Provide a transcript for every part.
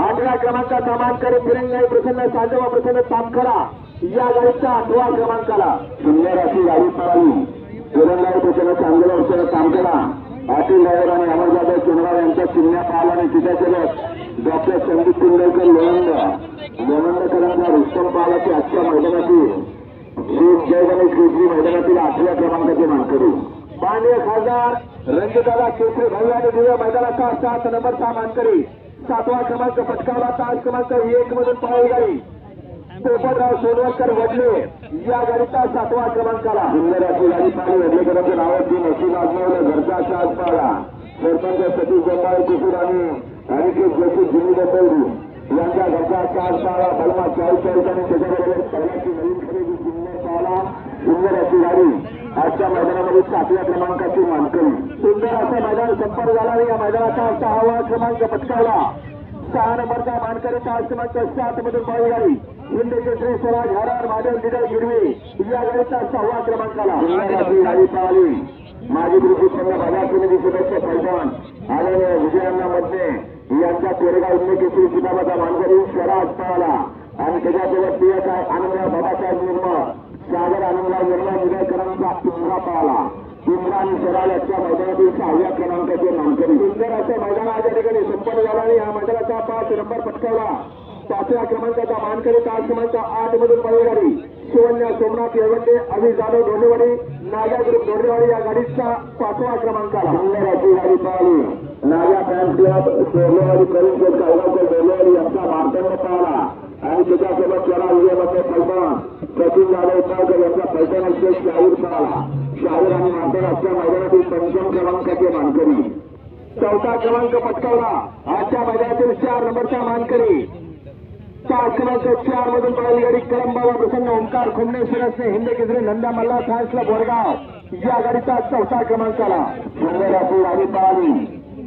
आठव्या क्रमांका क्रमांकाने फिरंगाई प्रसन्न साजवा प्रसन्न तामखरा या गाडीच्या आठव्या क्रमांकाला. सुंदर अशी गाडी पळाली तिरंगाई प्रसन्न चांगला प्रसन्न तामखरा अतुल ड्रायव्हर आणि अमर जाधव चिनगाव यांच्या चिन्ह्या पाहिला आणि तिच्या सोबत डॉक्टर संदीप पिंगळकर लोणंद. लोणंदकरांचा रुस्तम पालाची आजच्या मैदानातील श्री जय गणेश केसरी मैदानातील आठव्या क्रमांकाचे मानकरी. माननीय खासदार रंजिताला केसरी भव्य आणि दिव्या मैदानाचा सात नंबरचा मानकरी. सातवा क्रमांक पटकावला. तास क्रमांक एक मधून पळाली गाडी पोपटराव सोनवकर वडले या गाडीचा सातवा क्रमांकाला. सुंदर अशी गाडी पाहिली वडलेकरांचं नाव ती नशीब आजमावलं घरचा शास पाहिला सरपंच सतीश जंबाळे कुसूर आणि अनिकेत जोशी दिल्ली बदलू यांच्या घरचा शास पाहिला बलमा चाळीस चाळीस आणि त्याच्याबरोबर पहिल्याची नवीन खरेदी जिल्ह्यात पाहिला सुंदर गाडी आजच्या मैदानामध्ये सातव्या क्रमांकाची मानकरी. असं मैदान संपर्क झाला आणि या मैदानाचा सहावा क्रमांक पटकावला सहा नंबरचा मानकरी तास क्रमांक सात मधून पळाली गाडी हिंद केसरी स्वराज हरार महादेव निडर गिरवी या गाडीचा सहावा क्रमांकाला. गाडी पाहिली माजी कृषी संघ बाजार समिती सदस्य पैठण आलेले विजयांना मध्ये यांचा पेरगाव इंद्र केसरी किताबाचा मानकरी स्वराज पळाला. आणि त्याच्यासोबत P S I Anandrao Babasaheb Nirmal Sagar Anandrao निर्मळ विजयकरांचा पिंजरा पळाला. पिंजरा आणि स्वराज यांच्या मैदानातील सहाव्या क्रमांकाचे नामकरण सुंदर असं मैदान आज या ठिकाणी. संपन्न झाला आणि या मैदानाचा पाच नंबर पटकावला. पाचव्या क्रमांकाचा मानकरी तास क्रमांक आठ मधून पळाली गाडी सोमनाथ येवंडे अभि जाधव डोंडेवाडी नागा ग्रुप डोंडेवाडी या गाडीचा पाचवा क्रमांक सुंदर अशी गाडी पळाली. नागा फॅन क्लब सोलेवाडी करून शेठ काळगावकर डोलेवाडी यांचा मार्तंड पळाला. आणि त्याच्यासोबत चला विजयमध्ये पैठण सचिन जाधव पाळकर यांचा पैठण शेख शाहीर आणि मार्तंड आजच्या मैदानातील पंचम क्रमांकाचे मानकरी. चौथा क्रमांक पटकावला. आजच्या मैदानातील चार नंबरचा मानकरी. पाच क्रमांक चार मधून पळाली गाडी करंबाबा प्रसन्न ओंकार खुमणे शिरसने हिंद केसरी नंदा मल्ला फ्रान्सला बोरगाव. या गाडीचा चौथा क्रमांकाला सुंदर अशी गाडी पळाली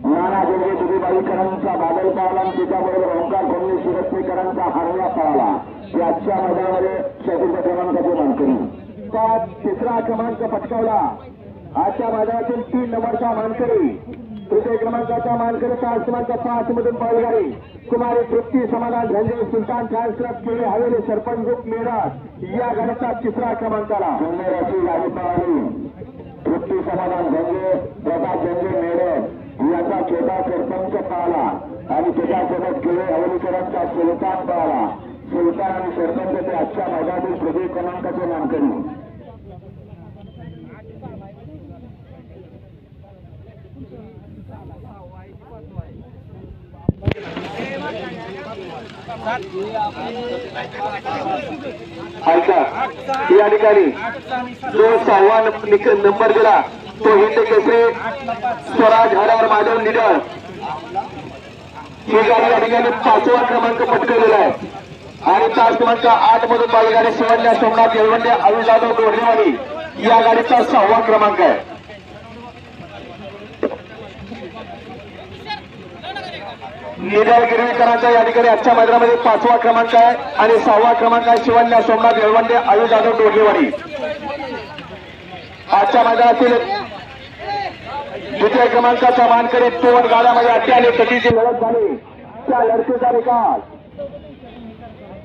नाना जोगे दुबीबाईकरांचा बादल पळाला त्याच्याबरोबर ओंकार कोंबडी शिरस्तेकरांचा हरला पळाला. हे मैदानामध्ये चतुर्थ क्रमांकाचे मानकरी. पाच तिसरा क्रमांक पटकावला. आजच्या मैदानातील तीन नंबरचा मानकरी. तृतीय क्रमांकाचा मानकरी चार क्रमांक पाच मधून पाळगाडी कुमारी Trupti Samadhan Zanze Sultan fans club Kele Haveli sarpanch group Meerut. या गाडीचा तिसरा क्रमांकाला. तृप्ती समाधान झंगे प्रताप झंगे मेरठ. याचा छोटा सरपंच पाहला. आणि त्याच्यासोबत केळी हवेलीकरांचा सुलतान पाहला. सुलतान आणि सरपंच ते आजच्या मैदानातील तृतीय क्रमांकाचे मानकरी. या ठिकाणी जो सहावा नंबर दिला तो हिंद केसरी स्वराज हरार माधव निडर ही गाडी या ठिकाणी पाचवा क्रमांक पटकवलेला आहे. आणि तास क्रमांक आठ मधून बालगाडी शिवण्या सोमनाथ येळवंडे अरुण जाधव गोडलेवाडी या गाडीचा सहावा क्रमांक आहे. निडर गिरवीकरांचा या ठिकाणी आजच्या मैदानामध्ये पाचवा क्रमांक आहे आणि सहावा क्रमांक आहे शिवन्या सोमनाथ येळवंडे आयु जाधव डोरणेवाडी आजच्या मैदानातील द्वितीय क्रमांकाचा मानकरी दोन गाड्यामध्ये अड्ड्याने कधीची लढत झाली. त्या लढतीचा निकाल.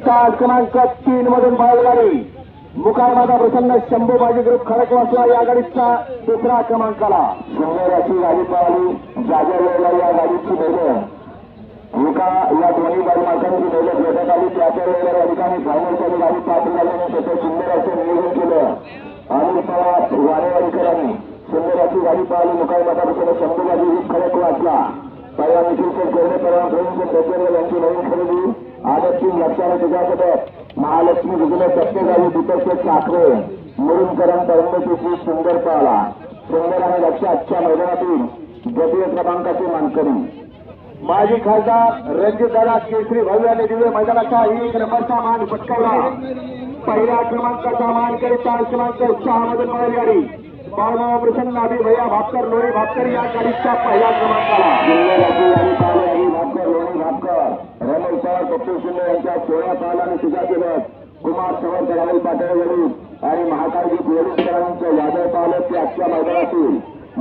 तास क्रमांक तीन मधून बैलगाडी मुखार माझा प्रसन्न शंभू बाजी ग्रुप खडकवासला या गाडीचा दुसरा क्रमांकाला. सुंदर अशी गाडी पळाली. जागेला या गाडीची बैलं एका या दोन्ही गाडी घेण्यात आली त्याच्या वेळेला या ठिकाणी फायनलच्या गाडी पात्र झाल्याने त्याचं सुंदर असं नियोजन केलं आणि पवार वारेवाडीकरांनी सुंदर अशी गाडी पाहिली मुखार मातापासून शंभू बाजी ग्रुप खडक वाचला पहिला निखिल शेठ गोरे परवा प्रवीण शेठ यांची नवीन खरेदी आदर्शी लक्षाने तुझ्यासोबत महालक्ष्मी विजय सत्यगावी दीपक शेठ साखरे मुरुमकरांचा रंगकेशी सुंदर पाहला सुंदर आणि लक्ष आजच्या मैदानातील द्वितीय क्रमांकाचे मानकरी. माजी खासदार रणजितदादा केसरी भव्याने आणि मैदानाचा एक नंबरचा मान पटकावला. पहिल्या क्रमांकाचा मान करीता क्रमांक सहा मधून पळाली गाडी बाळगाव प्रसन्न नाभी भैया भापकर लोणी भापकर या गाडीचा पहिला क्रमांकाला भापकर लोणी भापकर. रमेश पवार कप्पू शिंदे यांच्या सोळा पाला आणि तुझ्यासोबत कुमार सावंत राहुल पाटील आणि महाकाळजी पोलीसकरांचं यादव पालक ते आजच्या मैदानातील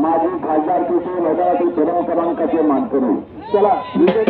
माझी खासदारकीचे लढा सोळा क्रमांकाचे मानकरी. चला विजय